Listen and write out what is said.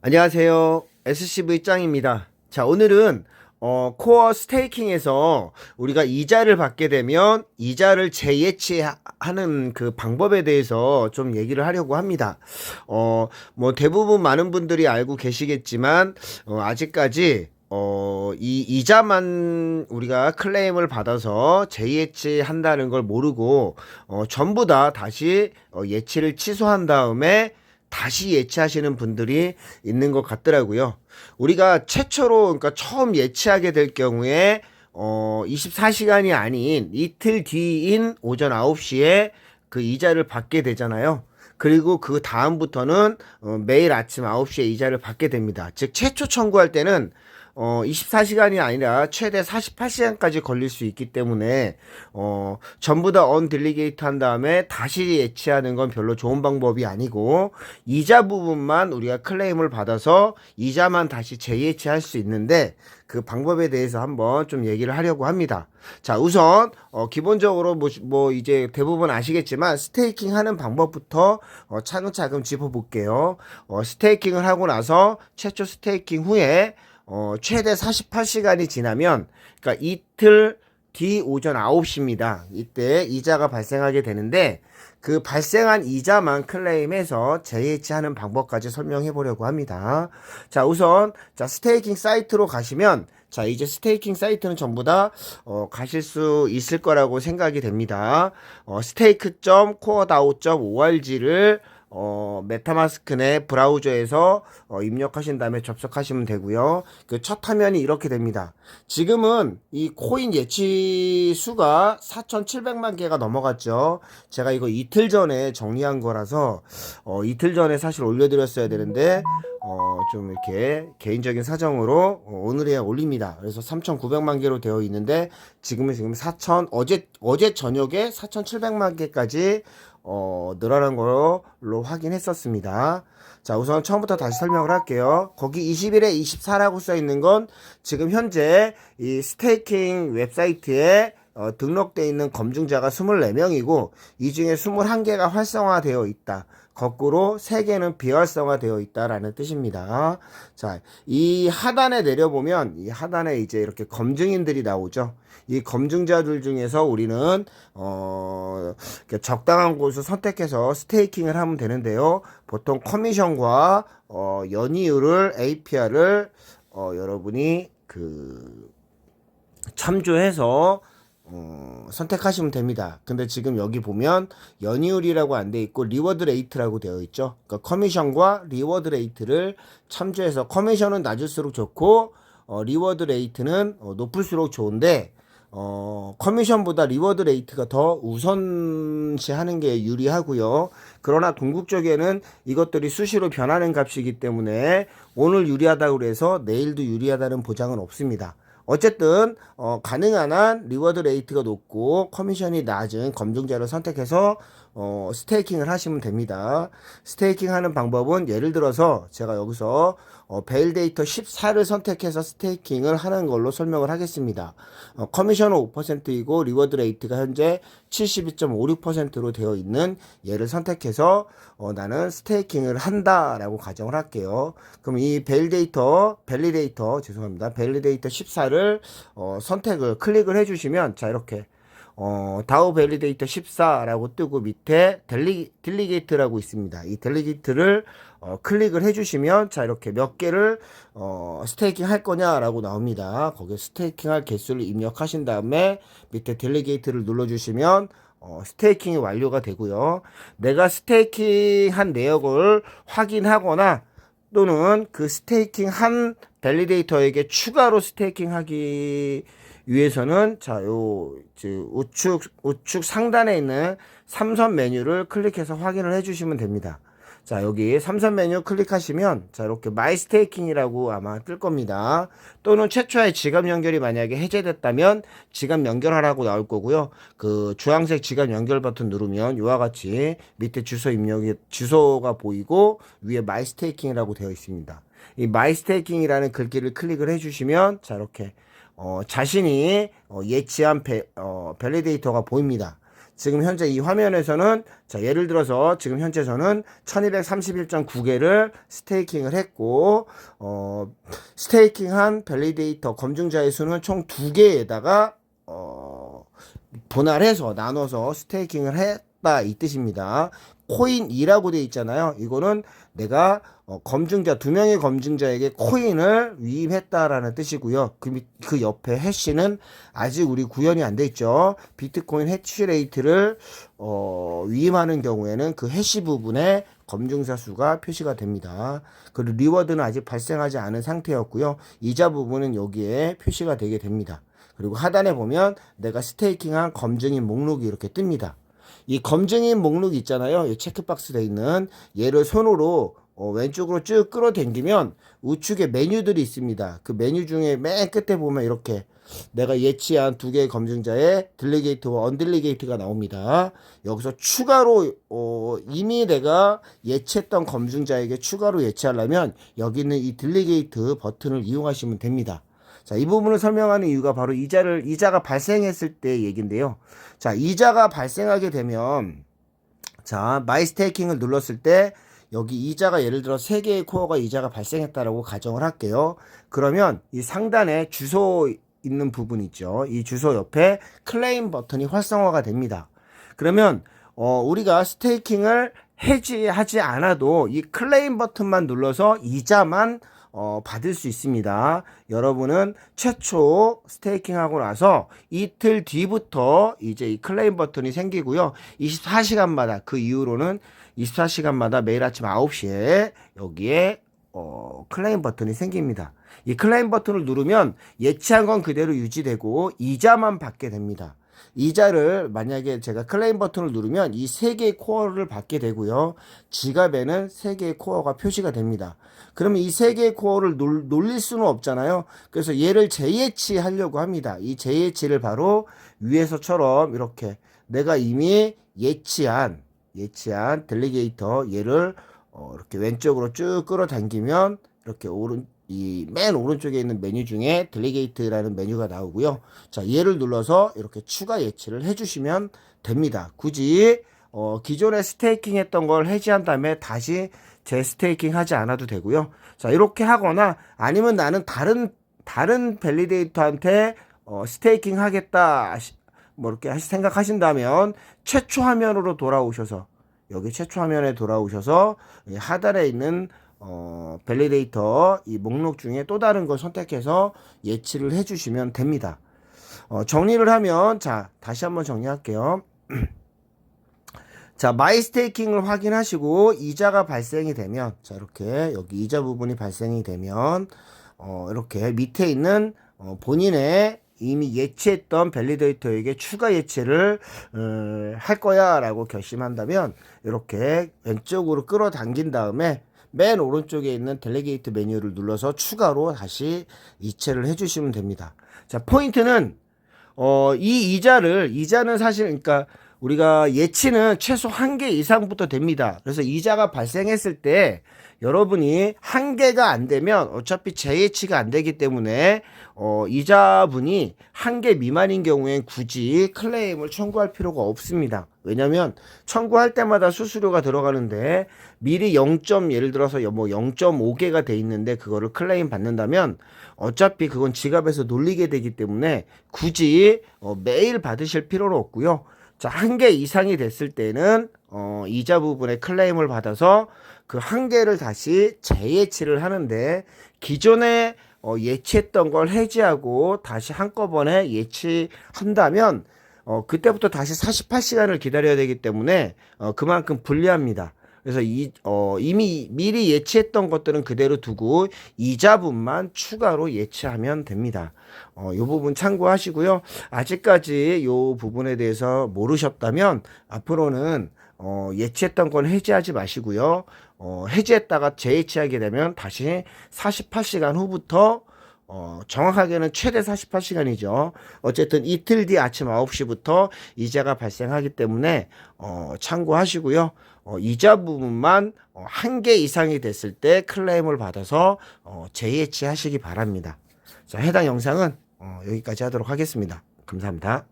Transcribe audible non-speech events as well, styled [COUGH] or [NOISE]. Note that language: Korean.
안녕하세요. SCV 짱입니다. 자, 오늘은 어, 코어 스테이킹에서 우리가 이자를 받게 되면 이자를 재예치하는 그 방법에 대해서 좀 얘기를 하려고 합니다. 어, 뭐 대부분 많은 분들이 알고 계시겠지만 어, 아직까지 어, 이 이자만 우리가 클레임을 받아서 재예치 한다는 걸 모르고 어, 전부 다 다시 어, 예치를 취소한 다음에 다시 예치하시는 분들이 있는 것 같더라고요. 우리가 최초로 그러니까 처음 예치하게 될 경우에 어 24시간이 아닌 이틀 뒤인 오전 9시에 그 이자를 받게 되잖아요. 그리고 그 다음부터는 어, 매일 아침 9시에 이자를 받게 됩니다. 즉 최초 청구할 때는 어, 24시간이 아니라 최대 48시간까지 걸릴 수 있기 때문에 어, 전부 다 언딜리게이트 한 다음에 다시 예치하는 건 별로 좋은 방법이 아니고 이자 부분만 우리가 클레임을 받아서 이자만 다시 재예치할 수 있는데 그 방법에 대해서 한번 좀 얘기를 하려고 합니다. 자, 우선 어, 기본적으로 뭐, 뭐 이제 대부분 아시겠지만 스테이킹 하는 방법부터 어, 차근차근 짚어볼게요. 어, 스테이킹을 하고 나서 최초 스테이킹 후에 어, 최대 48시간이 지나면, 그러니까 이틀 뒤 오전 9시입니다. 이때 이자가 발생하게 되는데, 그 발생한 이자만 클레임해서 재예치하는 방법까지 설명해 보려고 합니다. 자, 우선, 자, 스테이킹 사이트로 가시면, 자, 이제 스테이킹 사이트는 전부 다, 어, 가실 수 있을 거라고 생각이 됩니다. 어, 스테이크.coreDAO.org를 어, 메타마스크 내 브라우저에서 어, 입력하신 다음에 접속하시면 되고요. 그 첫 화면이 이렇게 됩니다. 지금은 이 코인 예치 수가 4,700만 개가 넘어갔죠. 제가 이거 이틀 전에 정리한 거라서 어, 이틀 전에 사실 올려드렸어야 되는데 어, 좀 이렇게 개인적인 사정으로 어, 오늘에 올립니다. 그래서 3,900만 개로 되어 있는데 지금은 지금 4,000 어제 어제 저녁에 4,700만 개까지 어, 늘어난 걸로 확인했었습니다. 자, 우선 처음부터 다시 설명을 할게요. 거기 21에 24라고 써 있는 건 지금 현재 이 스테이킹 웹사이트에 어, 등록되어 있는 검증자가 24명이고 이 중에 21개가 활성화되어 있다. 거꾸로 3개는 비활성화되어 있다라는 뜻입니다. 자, 이 하단에 내려보면 이 하단에 이제 이렇게 검증인들이 나오죠. 이 검증자들 중에서 우리는 어 적당한 곳을 선택해서 스테이킹을 하면 되는데요. 보통 커미션과 어 연이율을 APR을 어 여러분이 그 참조해서 어, 선택하시면 됩니다. 근데 지금 여기 보면 연이율이라고 안 돼 있고 리워드 레이트라고 되어 있죠. 그러니까 커미션과 리워드 레이트를 참조해서 커미션은 낮을수록 좋고 어, 리워드 레이트는 어, 높을수록 좋은데 어, 커미션보다 리워드 레이트가 더 우선시하는 게 유리하고요. 그러나 궁극적에는 이것들이 수시로 변하는 값이기 때문에 오늘 유리하다고 해서 내일도 유리하다는 보장은 없습니다. 어쨌든 어, 가능한 한 리워드 레이트가 높고 커미션이 낮은 검증자를 선택해서 어, 스테이킹을 하시면 됩니다. 스테이킹 하는 방법은 예를 들어서 제가 여기서 어, 베일 데이터 14를 선택해서 스테이킹을 하는 걸로 설명을 하겠습니다. 어, 커미션은 5%이고 리워드 레이트가 현재 72.56%로 되어 있는 얘를 선택해서 어, 나는 스테이킹을 한다라고 가정을 할게요. 그럼 이 베일 데이터, 벨리데이터 죄송합니다. 벨리데이터 14를 어, 선택을 클릭을 해주시면 자 이렇게 어, 다우 밸리데이터 14라고 뜨고 밑에 델리, 딜리게이트라고 있습니다. 이 델리게이트를 어, 클릭을 해주시면 자 이렇게 몇 개를 어, 스테이킹 할 거냐라고 나옵니다. 거기에 스테이킹 할 개수를 입력하신 다음에 밑에 델리게이트를 눌러주시면 어, 스테이킹이 완료가 되고요. 내가 스테이킹 한 내역을 확인하거나 또는 그 스테이킹 한 밸리데이터에게 추가로 스테이킹 하기 위해서는 자, 요 우측 우측 상단에 있는 삼선 메뉴를 클릭해서 확인을 해 주시면 됩니다. 자, 여기 삼선 메뉴 클릭하시면 자, 이렇게 마이 스테이킹이라고 아마 뜰 겁니다. 또는 최초의 지갑 연결이 만약에 해제됐다면 지갑 연결하라고 나올 거고요. 그 주황색 지갑 연결 버튼 누르면 이와 같이 밑에 주소 입력이 주소가 보이고 위에 마이 스테이킹이라고 되어 있습니다. 이 마이 스테이킹이라는 글귀를 클릭을 해 주시면 자, 이렇게 어, 자신이 어, 예치한 배, 어, 밸리데이터가 보입니다. 지금 현재 이 화면에서는 자 예를 들어서 지금 현재 저는 1231.9개를 스테이킹을 했고 어 스테이킹한 밸리데이터 검증자의 수는 총 2개에다가 어 분할해서 나눠서 스테이킹을 했다 이 뜻입니다. 코인 2라고 되어 있잖아요. 이거는 내가 어, 검증자 두 명의 검증자에게 코인을 위임했다라는 뜻이고요. 그, 밑- 그 옆에 해시는 아직 우리 구현이 안 돼 있죠. 비트코인 해시 레이트를 어, 위임하는 경우에는 그 해시 부분에 검증자 수가 표시가 됩니다. 그리고 리워드는 아직 발생하지 않은 상태였고요. 이자 부분은 여기에 표시가 되게 됩니다. 그리고 하단에 보면 내가 스테이킹한 검증인 목록이 이렇게 뜹니다. 이 검증인 목록 있잖아요. 이 체크박스 돼 있는 얘를 손으로 어, 왼쪽으로 쭉 끌어당기면 우측에 메뉴들이 있습니다. 그 메뉴 중에 맨 끝에 보면 이렇게 내가 예치한 두 개의 검증자의 딜리게이트와 언딜리게이트가 나옵니다. 여기서 추가로 어, 이미 내가 예치했던 검증자에게 추가로 예치하려면 여기 있는 이 딜리게이트 버튼을 이용하시면 됩니다. 자, 이 부분을 설명하는 이유가 바로 이자를 이자가 발생했을 때 얘긴데요. 자, 이자가 발생하게 되면 자, 마이 스테이킹을 눌렀을 때 여기 이자가 예를 들어 세 개의 코어가 이자가 발생했다라고 가정을 할게요. 그러면 이 상단에 주소 있는 부분 있죠. 이 주소 옆에 클레임 버튼이 활성화가 됩니다. 그러면 어, 우리가 스테이킹을 해지하지 않아도 이 클레임 버튼만 눌러서 이자만 어, 받을 수 있습니다. 여러분은 최초 스테이킹하고 나서 이틀 뒤부터 이제 이 클레임 버튼이 생기고요. 24시간마다 그 이후로는 24시간마다 매일 아침 9시에 여기에 어, 클레임 버튼이 생깁니다. 이 클레임 버튼을 누르면 예치한 건 그대로 유지되고 이자만 받게 됩니다. 이자를 만약에 제가 클레임 버튼을 누르면 이 세 개의 코어를 받게 되고요. 지갑에는 세 개의 코어가 표시가 됩니다. 그러면 이 세 개의 코어를 놀, 놀릴 수는 없잖아요. 그래서 얘를 재예치 하려고 합니다. 이 재예치를 바로 위에서처럼 이렇게 내가 이미 예치한 예치한 델리게이터 얘를 어, 이렇게 왼쪽으로 쭉 끌어당기면 이렇게 오른 이 맨 오른쪽에 있는 메뉴 중에 델리게이트라는 메뉴가 나오고요. 자, 얘를 눌러서 이렇게 추가 예치를 해주시면 됩니다. 굳이 어, 기존에 스테이킹 했던 걸 해지한 다음에 다시 재스테이킹 하지 않아도 되고요. 자, 이렇게 하거나 아니면 나는 다른 다른 밸리데이터한테 어, 스테이킹 하겠다 뭐 이렇게 생각하신다면 최초 화면으로 돌아오셔서 여기 최초 화면에 돌아오셔서 이 하단에 있는 어, 밸리데이터 이 목록 중에 또 다른 걸 선택해서 예치를 해주시면 됩니다. 어, 정리를 하면 자 다시 한번 정리할게요. [CLEARS THROAT] 자 마이 스테이킹을 확인하시고 이자가 발생이 되면 자 이렇게 여기 이자 부분이 발생이 되면 어, 이렇게 밑에 있는 어, 본인의 이미 예치했던 밸리데이터에게 추가 예치를 어, 할 거야라고 결심한다면 이렇게 왼쪽으로 끌어당긴 다음에 맨 오른쪽에 있는 델리게이트 메뉴를 눌러서 추가로 다시 이체를 해주시면 됩니다. 자 포인트는 어, 이 이자를, 이자는 사실, 그러니까 우리가 예치는 최소 한 개 이상부터 됩니다. 그래서 이자가 발생했을 때 여러분이 한 개가 안 되면 어차피 재예치가 안 되기 때문에 어, 이자분이 한 개 미만인 경우엔 굳이 클레임을 청구할 필요가 없습니다. 왜냐면 청구할 때마다 수수료가 들어가는데 미리 0. 예를 들어서 뭐 0.5개가 돼 있는데 그거를 클레임 받는다면 어차피 그건 지갑에서 놀리게 되기 때문에 굳이 어, 매일 받으실 필요는 없고요. 자, 한 개 이상이 됐을 때는 어, 이자 부분에 클레임을 받아서 그 한 개를 다시 재예치를 하는데 기존에 어, 예치했던 걸 해지하고 다시 한꺼번에 예치한다면 어, 그때부터 다시 48시간을 기다려야 되기 때문에 어, 그만큼 불리합니다. 그래서 이, 어, 이미 미리 예치했던 것들은 그대로 두고 이자분만 추가로 예치하면 됩니다. 어, 요 부분 참고하시고요. 아직까지 요 부분에 대해서 모르셨다면 앞으로는 어, 예치했던 건 해지하지 마시고요. 어, 해지했다가 재예치하게 되면 다시 48시간 후부터 어, 정확하게는 최대 48시간이죠. 어쨌든 이틀 뒤 아침 9시부터 이자가 발생하기 때문에 어, 참고하시고요. 어, 이자 부분만 어, 한개 이상이 됐을 때 클레임을 받아서 어, 재예치하시기 바랍니다. 자, 해당 영상은 어, 여기까지 하도록 하겠습니다. 감사합니다.